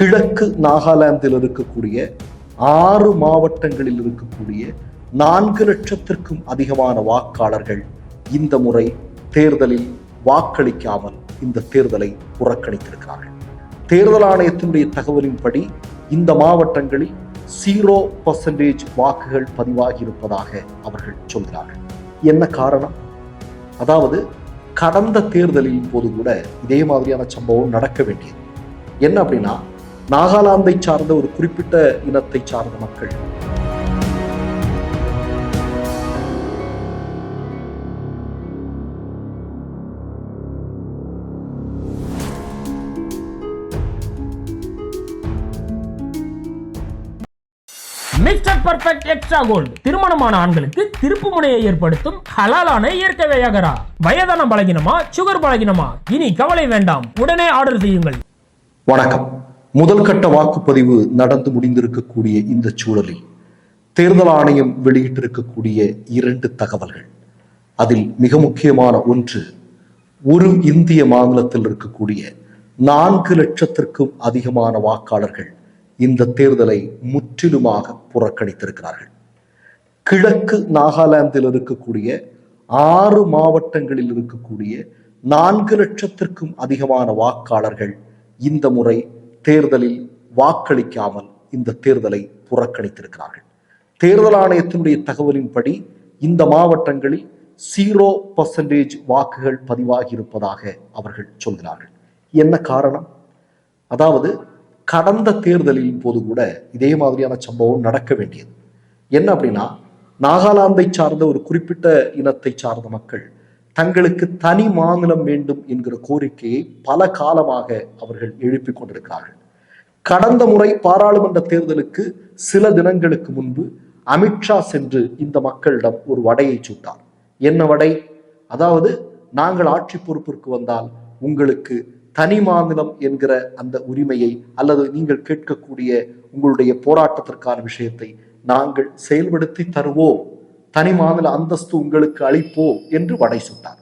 கிழக்கு நாகாலாந்தில் இருக்கக்கூடிய ஆறு மாவட்டங்களில் இருக்கக்கூடிய நான்கு லட்சத்திற்கும் அதிகமான வாக்காளர்கள் இந்த முறை தேர்தலில் வாக்களிக்காமல் இந்த தேர்தலை புறக்கணித்திருக்கிறார்கள். தேர்தல் ஆணையத்தினுடைய தகவலின்படி இந்த மாவட்டங்களில் ஜீரோ பர்சன்டேஜ் வாக்குகள் பதிவாகி இருப்பதாக அவர்கள் சொல்கிறார்கள். என்ன காரணம்? அதாவது கடந்த தேர்தலின் போது கூட இதே மாதிரியான சம்பவம் நடக்க வேண்டியது. என்ன அப்படின்னா நாகாலாந்தை சார்ந்த ஒரு குறிப்பிட்ட இனத்தை சார்ந்த மக்கள். மிஸ்டர் பர்ஃபெக்ட் எக்ஸ்ட்ரா கோல்டு திருமணமான ஆண்களுக்கு திருப்பு முனையை ஏற்படுத்தும் ஹலாலான இயற்கை வியாகரா. வயதான பலகினமா சுகர் பலகினமா? இனி கவலை வேண்டாம். உடனே ஆர்டர் செய்யுங்கள். வணக்கம். முதல் கட்ட வாக்குப்பதிவு நடந்து முடிந்திருக்கக்கூடிய இந்த சூழலில் தேர்தல் ஆணையம் வெளியிட்டிருக்கக்கூடிய இரண்டு தகவல்கள். அதில் மிக முக்கியமான ஒன்று ஒரு இந்திய மாநிலத்தில் இருக்கக்கூடிய நான்கு லட்சத்திற்கும் அதிகமான வாக்காளர்கள் இந்த தேர்தலை முற்றிலுமாக புறக்கணித்திருக்கிறார்கள். கிழக்கு நாகாலாந்தில் இருக்கக்கூடிய ஆறு மாவட்டங்களில் இருக்கக்கூடிய நான்கு லட்சத்திற்கும் அதிகமான வாக்காளர்கள் இந்த முறை தேர்தலில் வாக்களிக்காமல் இந்த தேர்தலை புறக்கணித்திருக்கிறார்கள். தேர்தல் ஆணையத்தினுடைய தகவலின்படி இந்த மாவட்டங்களில் ஜீரோ பர்சன்டேஜ் வாக்குகள் பதிவாகி இருப்பதாக அவர்கள் சொல்கிறார்கள். என்ன காரணம்? அதாவது கடந்த தேர்தலின் போது கூட இதே மாதிரியான சம்பவம் நடக்க வேண்டியது. என்ன அப்படின்னா நாகாலாந்தை சார்ந்த ஒரு குறிப்பிட்ட இனத்தை சார்ந்த மக்கள் தங்களுக்கு தனி மாநிலம் வேண்டும் என்கிற கோரிக்கையை பல காலமாக அவர்கள் எழுப்பிக் கொண்டிருக்கிறார்கள். கடந்த முறை பாராளுமன்ற தேர்தலுக்கு சில தினங்களுக்கு முன்பு அமித்ஷா சென்று இந்த மக்களிடம் ஒரு வடையை சுட்டார். என்ன வடை? அதாவது நாங்கள் ஆட்சி பொறுப்பிற்கு வந்தால் உங்களுக்கு தனி மாநிலம் என்கிற அந்த உரிமையை அல்லது நீங்கள் கேட்கக்கூடிய உங்களுடைய போராட்டத்திற்கான விஷயத்தை நாங்கள் செயல்படுத்தி தருவோம். தனி மாநில அந்தஸ்து உங்களுக்கு அளிப்போம் என்று வடை சுட்டார்.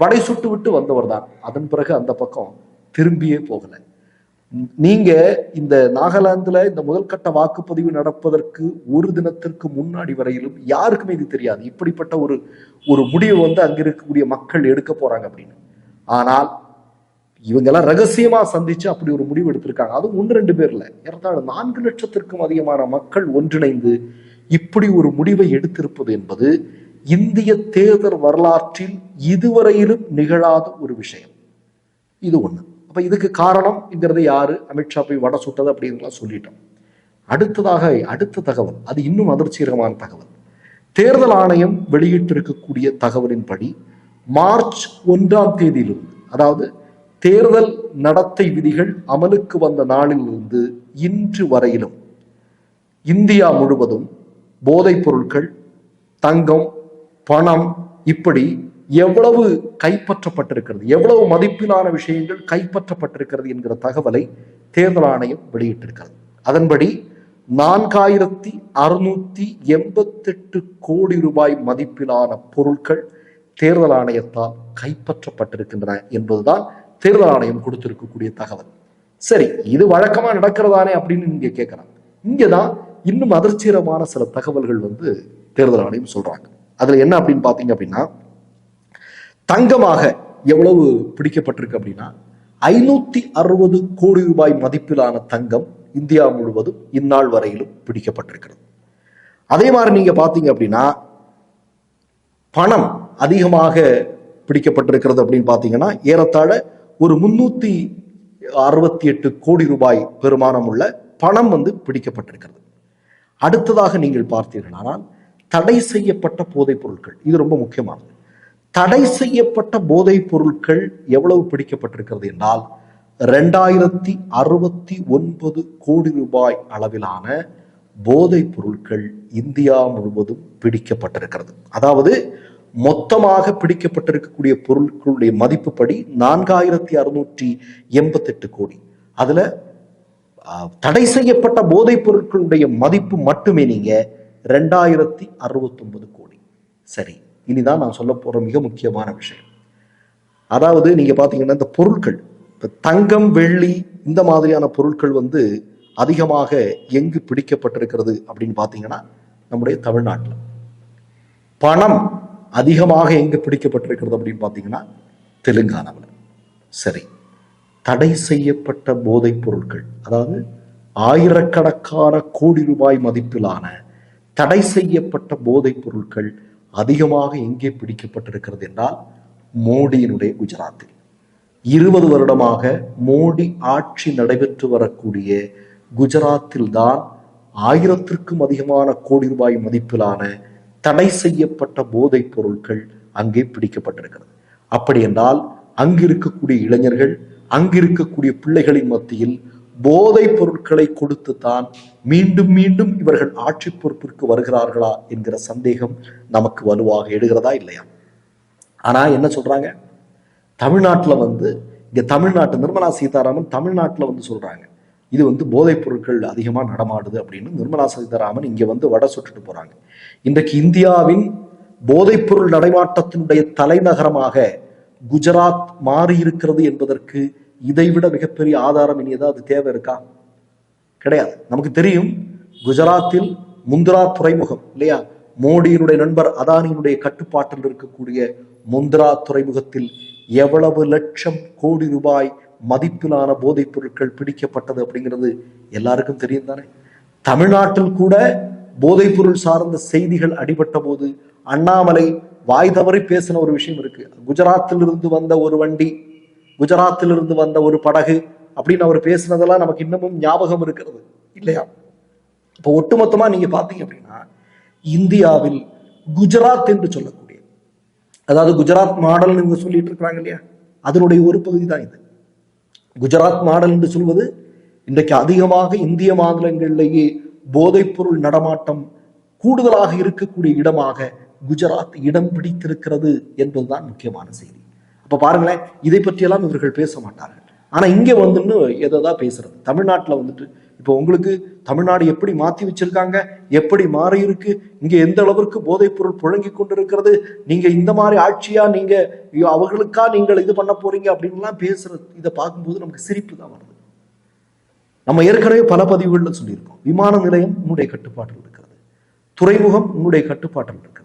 வடை சுட்டு விட்டு வந்தவர் தான் அதன் பிறகு அந்த பக்கம் திரும்பியே போகல. நீங்க இந்த நாகாலாந்துல இந்த முதல் கட்ட வாக்குப்பதிவு நடப்பதற்கு ஒரு தினத்திற்கு முன்னாடி வரையிலும் யாருக்குமே இது தெரியாது. இப்படிப்பட்ட ஒரு ஒரு முடிவு வந்து அங்க இருக்கக்கூடிய மக்கள் எடுக்க போறாங்க அப்படின்னு. ஆனால் இவங்கெல்லாம் ரகசியமா சந்திச்சு அப்படி ஒரு முடிவு எடுத்திருக்காங்க. அதுவும் ஒன்று ரெண்டு பேர்ல. ஏறத்தாழ நான்கு லட்சத்திற்கும் அதிகமான மக்கள் ஒன்றிணைந்து இப்படி ஒரு முடிவை எடுத்திருப்பது என்பது இந்திய தேர்தல் வரலாற்றில் இதுவரையிலும் நிகழாத ஒரு விஷயம். இது ஒன்று அப்போ இதுக்கு காரணம்ங்கிறது யாரு? அமித்ஷா போய் வட சுட்டது அப்படின்லாம் சொல்லிட்டோம். அடுத்ததாக அடுத்த தகவல் அது இன்னும் அதிர்ச்சிகரமான தகவல். தேர்தல் ஆணையம் வெளியிட்டிருக்கக்கூடிய தகவலின்படி மார்ச் ஒன்றாம் தேதியிலிருந்து அதாவது தேர்தல் நடத்தை விதிகள் அமலுக்கு வந்த நாளிலிருந்து இன்று வரையிலும் இந்தியா முழுவதும் போதைப் பொருட்கள் தங்கம் பணம் இப்படி எவ்வளவு கைப்பற்றப்பட்டிருக்கிறது எவ்வளவு மதிப்பிலான விஷயங்கள் கைப்பற்றப்பட்டிருக்கிறது என்கிற தகவலை தேர்தல் ஆணையம் வெளியிட்டிருக்கிறது. அதன்படி நான்காயிரத்தி அறுநூத்தி எண்பத்தெட்டு கோடி ரூபாய் மதிப்பிலான பொருட்கள் தேர்தல் ஆணையத்தால் கைப்பற்றப்பட்டிருக்கின்றன என்பதுதான் தேர்தல் ஆணையம் கொடுத்திருக்கக்கூடிய தகவல். சரி இது வழக்கமா நடக்கிறதானே அப்படின்னு நீங்க கேட்கலாம். இங்கதான் இன்னும் அதிர்ச்சிகரமான சில தகவல்கள் வந்து தேர்தல் ஆணையம் சொல்றாங்க. அதுல என்ன அப்படின்னு பாத்தீங்க அப்படின்னா தங்கமாக எவ்வளவு பிடிக்கப்பட்டிருக்கு அப்படின்னா ஐநூத்தி அறுபது கோடி ரூபாய் மதிப்பிலான தங்கம் இந்தியா முழுவதும் இந்நாள் வரையிலும் பிடிக்கப்பட்டிருக்கிறது. அதே மாதிரி நீங்க பாத்தீங்க அப்படின்னா பணம் அதிகமாக பிடிக்கப்பட்டிருக்கிறது அப்படின்னு பாத்தீங்கன்னா ஏறத்தாழ ஒரு முன்னூத்தி அறுபத்தி எட்டு கோடி ரூபாய் பெருமானம் உள்ள பணம் வந்து பிடிக்கப்பட்டிருக்கிறது. அடுத்ததாக நீங்கள் பார்த்தீர்களானால் தடை செய்யப்பட்ட போதைப் பொருட்கள் இது ரொம்ப முக்கியமானது. தடை செய்யப்பட்ட போதைப் பொருட்கள் எவ்வளவு பிடிக்கப்பட்டிருக்கிறது என்றால் ரெண்டாயிரத்தி அறுபத்தி ஒன்பது கோடி ரூபாய் அளவிலான போதைப் பொருட்கள் இந்தியா முழுவதும் பிடிக்கப்பட்டிருக்கிறது. அதாவது மொத்தமாக பிடிக்கப்பட்டிருக்கக்கூடிய பொருட்களுடைய மதிப்புப்படி நான்காயிரத்தி அறுநூற்றி எண்பத்தெட்டு கோடி. அதில் தடை செய்யப்பட்ட போதைப் பொருட்களுடைய மதிப்பு மட்டுமே நீங்க ரெண்டாயிரத்தி அறுபத்தொன்பது கோடி. சரி இனிதான் நான் சொல்ல போற மிக முக்கியமான விஷயம். அதாவது நீங்க பாத்தீங்கன்னா இந்த பொருட்கள் இப்ப தங்கம் வெள்ளி இந்த மாதிரியான பொருட்கள் வந்து அதிகமாக எங்கு பிடிக்கப்பட்டிருக்கிறது அப்படின்னு பார்த்தீங்கன்னா நம்முடைய தமிழ்நாட்டில். பணம் அதிகமாக எங்கு பிடிக்கப்பட்டிருக்கிறது அப்படின்னு பார்த்தீங்கன்னா தெலுங்கானாவில். சரி தடை செய்யப்பட்ட போதைப் பொருட்கள் அதாவது ஆயிரக்கணக்கான கோடி ரூபாய் மதிப்பிலான தடை செய்யப்பட்ட போதைப் பொருட்கள் அதிகமாக எங்கே பிடிக்கப்பட்டிருக்கிறது என்றால் மோடியினுடைய குஜராத்தில். இருபது வருடமாக மோடி ஆட்சி நடைபெற்று வரக்கூடிய குஜராத்தில் தான் ஆயிரத்திற்கும் அதிகமான கோடி ரூபாய் மதிப்பிலான தடை செய்யப்பட்ட போதைப் பொருட்கள் அங்கே பிடிக்கப்பட்டிருக்கிறது. அப்படி என்றால் அங்கு இருக்கக்கூடிய இளைஞர்கள் அங்கு இருக்கக்கூடிய பிள்ளைகளின் மத்தியில் போதைப் பொருட்களை கொடுத்து தான் மீண்டும் மீண்டும் இவர்கள் ஆட்சி பொறுப்பிற்கு வருகிறார்களா என்கிற சந்தேகம் நமக்கு வலுவாக எடுகிறதா இல்லையா? ஆனா என்ன சொல்றாங்க? தமிழ்நாட்டில் வந்து இங்க தமிழ்நாட்டு நிர்மலா சீதாராமன் தமிழ்நாட்டில் வந்து சொல்றாங்க. இது வந்து போதைப் பொருட்கள் அதிகமாக நடமாடுது அப்படின்னு நிர்மலா சீதாராமன் இங்கே வந்து வட சுட்டுட்டு போறாங்க. இன்றைக்கு இந்தியாவின் போதைப் பொருள் நடைமாட்டத்தினுடைய தலைநகரமாக குஜராத் மாறி இருக்கிறது என்பதற்கு இதைவிட மிகப்பெரிய ஆதாரம் இனி ஏதாவது தேவை இருக்கா? கிடையாது. நமக்கு தெரியும் குஜராத்தில் முந்திரா துறைமுகம் இல்லையா? மோடியினுடைய நண்பர் அதானியினுடைய கட்டுப்பாட்டில் இருக்கக்கூடிய முந்திரா துறைமுகத்தில் எவ்வளவு லட்சம் கோடி ரூபாய் மதிப்பிலான போதைப் பொருட்கள் பிடிக்கப்பட்டது அப்படிங்கிறது எல்லாருக்கும் தெரியும் தானே? தமிழ்நாட்டில் கூட போதைப் பொருள் சார்ந்த செய்திகள் அடிபட்ட போது அண்ணாமலை வாய் தவறி பேசின ஒரு விஷயம் இருக்கு. குஜராத்திலிருந்து வந்த ஒரு வண்டி குஜராத்திலிருந்து வந்த ஒரு படகு அப்படின்னு அவர் பேசினதெல்லாம் நமக்கு இன்னமும் ஞாபகம் இருக்கிறது. இல்லையா? இப்போ ஒட்டுமொத்தமா நீங்க பாத்தீங்க அப்படின்னா இந்தியாவில் குஜராத் என்று சொல்லக்கூடிய அதாவது குஜராத் மாடல் நீங்க சொல்லிட்டு இருக்கிறாங்க இல்லையா? அதனுடைய ஒரு பகுதி தான் இது. குஜராத் மாடல் என்று சொல்வது இன்றைக்கு அதிகமாக இந்திய மாநிலங்களிலேயே போதைப்பொருள் நடமாட்டம் கூடுதலாக இருக்கக்கூடிய இடமாக குஜராத் இடம் பிடித்திருக்கிறது என்பதுதான் முக்கியமான செய்தி. அப்ப பாருங்களேன் இதை பற்றியெல்லாம் இவர்கள் பேச மாட்டார்கள். ஆனா இங்கே வந்துன்னு எதா பேசுறது. தமிழ்நாட்டுல வந்துட்டு இப்போ உங்களுக்கு தமிழ்நாடு எப்படி மாத்தி வச்சிருக்காங்க எப்படி மாறி இருக்கு இங்க எந்த அளவிற்கு போதைப் பொருள் புழங்கி கொண்டிருக்கிறது நீங்க இந்த மாதிரி ஆட்சியா நீங்க ஐயோ, அவர்களுக்கா நீங்கள் இது பண்ண போறீங்க அப்படின்லாம் பேசுறது இதை பார்க்கும்போது நமக்கு சிரிப்பு தான் வருது. நம்ம ஏற்கனவே பல பதிவுகள்ல சொல்லியிருக்கோம். விமான நிலையம் உன்னுடைய கட்டுப்பாட்டில் இருக்கிறது. துறைமுகம் உன்னுடைய கட்டுப்பாட்டில் இருக்கிறது.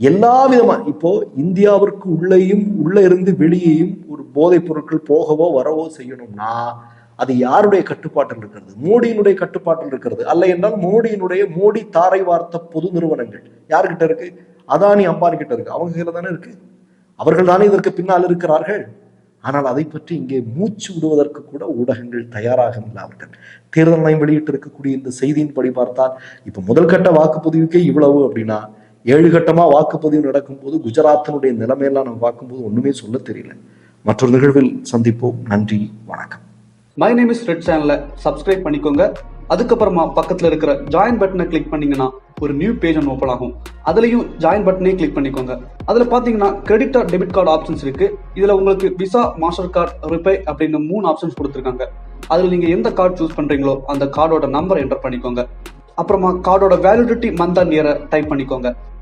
எல்லா விதமா இப்போ இந்தியாவிற்கு உள்ளேயும் உள்ள இருந்து வெளியேயும் ஒரு போதைப் பொருட்கள் போகவோ வரவோ செய்யணும்னா அது யாருடைய கட்டுப்பாட்டில் இருக்கிறது? மோடியினுடைய கட்டுப்பாட்டில் இருக்கிறது. அல்ல என்றால் மோடியினுடைய மோடி தாரை வார்த்த பொது நிறுவனங்கள். யாருக்கிட்ட இருக்கு? அதானி அம்பானி கிட்ட இருக்கு. அவங்க கையில தானே இருக்கு. அவர்கள் தானே இதற்கு பின்னால் இருக்கிறார்கள். ஆனால் அதை பற்றி இங்கே மூச்சு விடுவதற்கு கூட ஊடகங்கள் தயாராக இல்லை அவர்கள். தேர்தல் ஆணையம் வெளியிட்டிருக்கக்கூடிய இந்த செய்தியின்படி பார்த்தால் இப்ப முதல் கட்ட வாக்குப்பதிவுக்கே இவ்வளவு அப்படின்னா ஏழு கட்டமாக வாக்குப்பதிவு நடக்கும்போது குஜராத்தினுடைய நிலைமையெல்லாம் நம்ம பார்க்கும்போது ஒன்றுமே சொல்ல தெரியல. மற்றொரு நிகழ்வில் சந்திப்போம். நன்றி. வணக்கம். மை நேம் இஸ் ரெட் சேனலை சப்ஸ்கிரைப் பண்ணிக்கோங்க. அதுக்கப்புறமா பக்கத்தில் இருக்கிற ஜாயின் பட்டனை கிளிக் பண்ணீங்கன்னா ஒரு நியூ பேஜ் ஒன்று ஓப்பன் ஆகும். அதுலேயும் ஜாயின் பட்டனே கிளிக் பண்ணிக்கோங்க. அதில் பார்த்தீங்கன்னா credit or debit card options இருக்குது இதில் உங்களுக்கு விசா மாஸ்டர் கார்டு ரிப்பே அப்படின்னு மூணு ஆப்ஷன்ஸ் கொடுத்துருக்காங்க. அதில் நீங்கள் எந்த கார்டு சூஸ் பண்ணுறீங்களோ அந்த கார்டோட நம்பர் என்டர் பண்ணிக்கோங்க. அப்புறமா கார்டோட வேலிடிட்டி மந்த் அண்ட் இயரை டைப் பண்ணிக்கோங்க.